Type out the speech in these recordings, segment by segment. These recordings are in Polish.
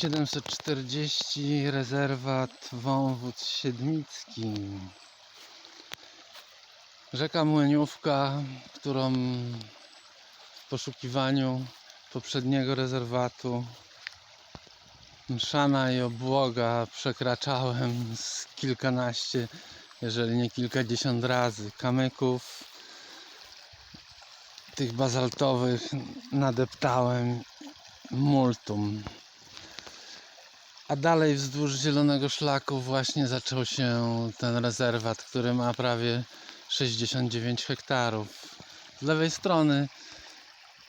740 rezerwat Wąwód Siedmicki. Rzeka Młyniówka, którą w poszukiwaniu poprzedniego rezerwatu Mszana i Obłoga przekraczałem z kilkanaście, jeżeli nie kilkadziesiąt razy. Kamyków tych bazaltowych nadeptałem multum. A dalej wzdłuż Zielonego Szlaku właśnie zaczął się ten rezerwat, który ma prawie 69 hektarów. Z lewej strony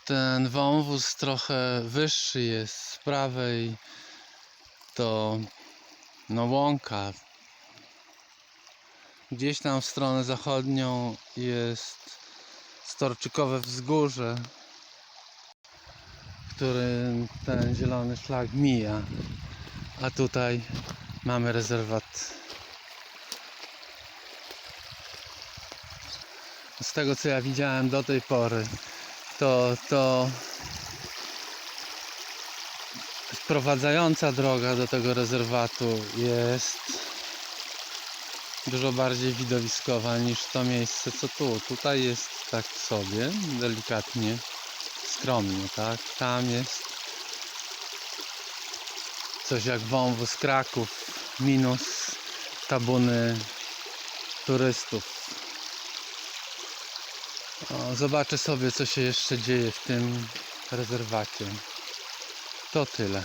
ten wąwóz trochę wyższy jest, z prawej to no łąka. Gdzieś tam w stronę zachodnią jest Storczykowe Wzgórze, którym ten zielony szlak mija. A tutaj mamy rezerwat. Z tego co ja widziałem do tej pory, to to wprowadzająca droga do tego rezerwatu jest dużo bardziej widowiskowa niż to miejsce co tu. Tutaj jest tak sobie, delikatnie, skromnie, tak? Tam jest coś jak wąwóz Kraków minus tabuny turystów. O, zobaczę sobie co się jeszcze dzieje w tym rezerwacie. To tyle.